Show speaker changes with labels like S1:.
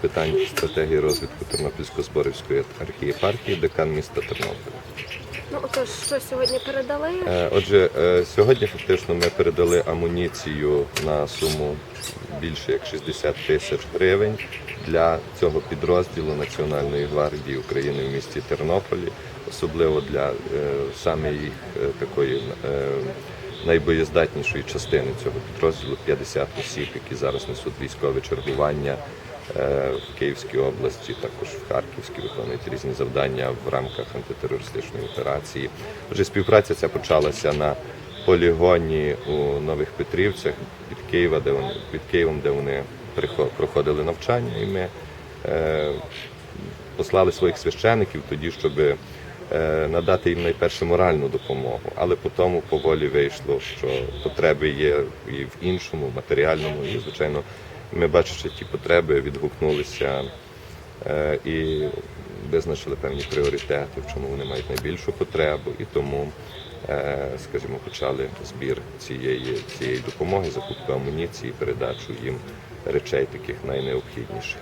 S1: питань стратегії розвитку Тернопільсько-Зборівської архієпархії, декан міста Тернополя.
S2: Ну отож, що сьогодні передали?
S1: Е, Отже, е, сьогодні фактично ми передали амуніцію на суму більше як 60 тисяч гривень для цього підрозділу Національної гвардії України в місті Тернополі, особливо для е, саме їх такої найбоєздатнішої частини цього підрозділу 50 осіб, які зараз несуть військове чергування в Київській області, також в Харківській виконують різні завдання в рамках антитерористичної операції. Отже, співпраця ця почалася на полігоні у Нових Петрівцях під Києва, де вони під Києвом, де вони проходили навчання, і ми е, послали своїх священиків тоді, щоб е, надати їм найперше моральну допомогу, але по тому поволі вийшло, що потреби є і в іншому, матеріальному, і звичайно, ми бачачи ті потреби, відгукнулися е, і визначили певні пріоритети, в чому вони мають найбільшу потребу, і тому, е, скажімо, почали збір цієї, цієї допомоги, закупку амуніції, передачу їм речей таких найнеобхідніших.